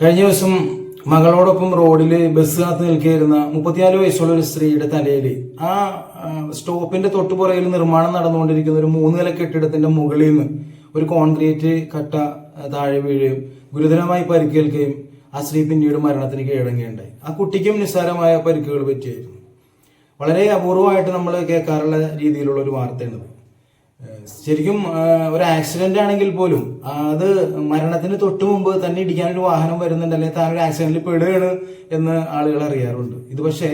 കഴിഞ്ഞ ദിവസം മകളോടൊപ്പം റോഡിൽ ബസ് കാത്ത് നിൽക്കുകയായിരുന്ന മുപ്പത്തിനാല് വയസ്സുള്ള ഒരു സ്ത്രീയുടെ തലയിൽ ആ സ്റ്റോപ്പിന്റെ തൊട്ടുപുറയിൽ നിർമ്മാണം നടന്നുകൊണ്ടിരിക്കുന്ന ഒരു മൂന്ന് നില കെട്ടിടത്തിന്റെ മുകളിൽ നിന്ന് ഒരു കോൺക്രീറ്റ് കട്ട താഴെ വീഴുകയും ഗുരുതരമായി പരിക്കേൽക്കുകയും ആ സ്ത്രീ പിന്നീട് മരണത്തിന് കീഴടങ്ങുകയുണ്ടായി. ആ കുട്ടിക്കും നിസ്സാരമായ പരിക്കുകൾ പറ്റിയായിരുന്നു. വളരെ അപൂർവമായിട്ട് നമ്മൾ കേൾക്കാറുള്ള രീതിയിലുള്ള ഒരു വാർത്തയാണിത്. ശരിക്കും ഒരു ആക്സിഡന്റ് ആണെങ്കിൽ പോലും അത് മരണത്തിന് തൊട്ട് മുമ്പ് തന്നെ ഇടിക്കാൻ ഒരു വാഹനം വരുന്നുണ്ട് അല്ലെങ്കിൽ താൻ ഒരു ആക്സിഡന്റിൽ പെടുകയാണ് എന്ന് ആളുകൾ അറിയാറുണ്ട്. ഇത് പക്ഷേ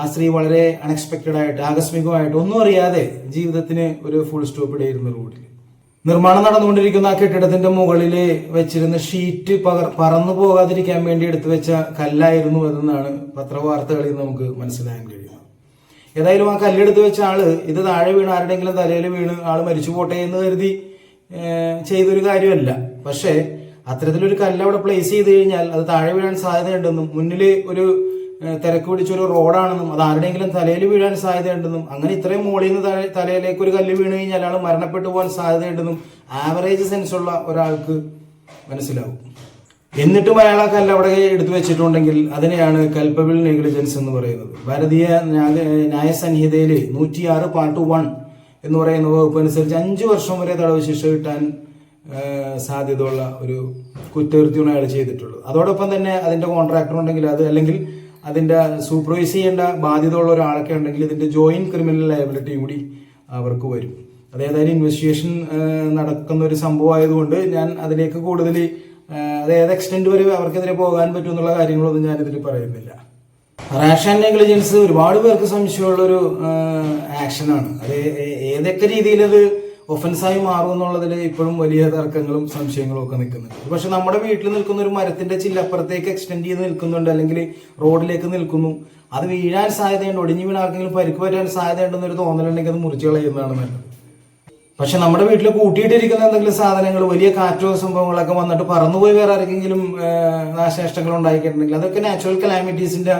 ആ സ്ത്രീ വളരെ അൺഎക്സ്പെക്റ്റഡ് ആയിട്ട് ആകസ്മികമായിട്ട് ഒന്നും അറിയാതെ ജീവിതത്തിന് ഒരു ഫുൾ സ്റ്റോപ്പ് ഇടയിരുന്നു റോഡിൽ. നിർമ്മാണം നടന്നുകൊണ്ടിരിക്കുന്ന ആ കെട്ടിടത്തിന്റെ മുകളിൽ വെച്ചിരുന്ന ഷീറ്റ് പകർ പറന്നു പോകാതിരിക്കാൻ വേണ്ടി എടുത്തു വെച്ച കല്ലായിരുന്നു എന്നാണ് പത്രവാർത്തകളിൽ നമുക്ക് മനസ്സിലാക്കാൻ കഴിയുന്നത്. ഏതായാലും ആ കല്ലെടുത്ത് വെച്ച ആൾ ഇത് താഴെ വീണ് ആരുടെങ്കിലും തലയിൽ വീണ് ആൾ മരിച്ചു പോട്ടെ എന്ന് കരുതി ചെയ്തൊരു കാര്യമല്ല. പക്ഷേ അത്തരത്തിലൊരു കല്ല് അവിടെ പ്ലേസ് ചെയ്ത് കഴിഞ്ഞാൽ അത് താഴെ വീഴാൻ സാധ്യതയുണ്ടെന്നും മുന്നിൽ ഒരു തിരക്ക് പിടിച്ചൊരു റോഡാണെന്നും അത് ആരുടെയെങ്കിലും തലയിൽ വീഴാൻ സാധ്യതയുണ്ടെന്നും അങ്ങനെ ഇത്രയും മുകളിൽ നിന്ന് തല- തലയിലേക്ക് ഒരു കല്ല് വീണ് കഴിഞ്ഞാൽ ആൾ മരണപ്പെട്ടു പോകാൻ സാധ്യതയുണ്ടെന്നും ആവറേജ് സെൻസ് ഉള്ള ഒരാൾക്ക് മനസ്സിലാവും. എന്നിട്ടും അയാൾ ആ കല്ല് അവിടെ എടുത്തു വെച്ചിട്ടുണ്ടെങ്കിൽ അതിനെയാണ് കൽപ്പബിൾ നെഗ്ലിജൻസ് എന്ന് പറയുന്നത്. ഭാരതീയ ന്യായ- ന്യായസംഹിതയിൽ നൂറ്റിയാറ് പാർട്ട് വൺ എന്ന് പറയുന്ന വകുപ്പ് അനുസരിച്ച് അഞ്ച് വർഷം വരെ തടവ് ശിക്ഷ കിട്ടാൻ സാധ്യതയുള്ള ഒരു കുറ്റകൃത്യമാണ് അയാൾ ചെയ്തിട്ടുള്ളത്. അതോടൊപ്പം തന്നെ അതിന്റെ കോൺട്രാക്ടർ ഉണ്ടെങ്കിൽ അത് അല്ലെങ്കിൽ അതിന്റെ സൂപ്പർവൈസ് ചെയ്യേണ്ട ബാധ്യത ഉള്ള ഒരാളൊക്കെ ഉണ്ടെങ്കിൽ ഇതിന്റെ ജോയിന്റ് ക്രിമിനൽ ലയബിലിറ്റിയും കൂടി അവർക്ക് വരും. അതേതായാലും ഇൻവെസ്റ്റിഗേഷൻ നടക്കുന്ന ഒരു സംഭവം ആയതുകൊണ്ട് ഞാൻ അതിലേക്ക് കൂടുതൽ അത് ഏത് എക്സ്റ്റെന്റ് വരെ അവർക്കെതിരെ പോകാൻ പറ്റും എന്നുള്ള കാര്യങ്ങളൊന്നും ഞാൻ ഇതിൽ പറയുന്നില്ല. റാഷൻ നെഗ്ലിജൻസ് ഒരുപാട് പേർക്ക് സംശയമുള്ള ഒരു ആക്ഷനാണ് അത് ഏതൊക്കെ രീതിയിൽ അത് ഒഫൻസായി മാറും എന്നുള്ളതിൽ ഇപ്പോഴും വലിയ തർക്കങ്ങളും സംശയങ്ങളും ഒക്കെ നിൽക്കുന്നുണ്ട്. പക്ഷെ നമ്മുടെ വീട്ടിൽ നിൽക്കുന്ന ഒരു മരത്തിന്റെ ചില്ലപ്പുറത്തേക്ക് എക്സ്റ്റെൻഡ് ചെയ്ത് നിൽക്കുന്നുണ്ട് അല്ലെങ്കിൽ റോഡിലേക്ക് നിൽക്കുന്നു. അത് വീഴാൻ സാധ്യതയുണ്ട് ഒടിഞ്ഞു വീണ ആർക്കെങ്കിലും പരിക്ക് പറ്റാൻ സാധ്യതയുണ്ടെന്നൊരു തോന്നലുണ്ടെങ്കിൽ അത് മുറിച്ചു കളയുന്നതാണ് നല്ലത്. പക്ഷെ നമ്മുടെ വീട്ടിൽ കൂട്ടിയിട്ടിരിക്കുന്ന എന്തെങ്കിലും സാധനങ്ങൾ വലിയ കാറ്റോ സംഭവങ്ങളൊക്കെ വന്നിട്ട് പറന്നുപോയി വേറെ ആർക്കെങ്കിലും നാശനഷ്ടങ്ങൾ ഉണ്ടാക്കിയിട്ടുണ്ടെങ്കിൽ അതൊക്കെ നാച്ചുറൽ കലാമിറ്റീസിന്റെ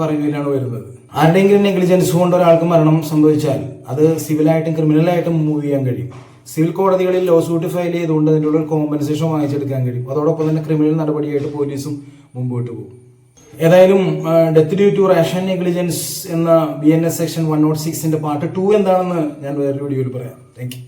പറയുകയിലാണ് വരുന്നത്. ആരുടെയെങ്കിലും നെഗ്ലിജൻസ് കൊണ്ട് ഒരാൾക്ക് മരണം സംഭവിച്ചാൽ അത് സിവിലായിട്ടും ക്രിമിനലായിട്ടും മൂവ് ചെയ്യാൻ കഴിയും. സിവിൽ കോടതികളിൽ ലോ സൂട്ട് ഫയൽ ചെയ്തുകൊണ്ട് അതിന്റെ ഒരു കോമ്പൻസേഷൻ വാങ്ങിച്ചെടുക്കാൻ കഴിയും. അതോടൊപ്പം തന്നെ ക്രിമിനൽ നടപടിയായിട്ട് പോലീസും മുമ്പോട്ട് പോകും. ഏതായാലും death due to rash and negligence എന്ന B N S section one naught സിക്സിന്റെ part two എന്താണെന്ന് ഞാൻ വേറൊരു വീഡിയോയിൽ പറയാം. Thank you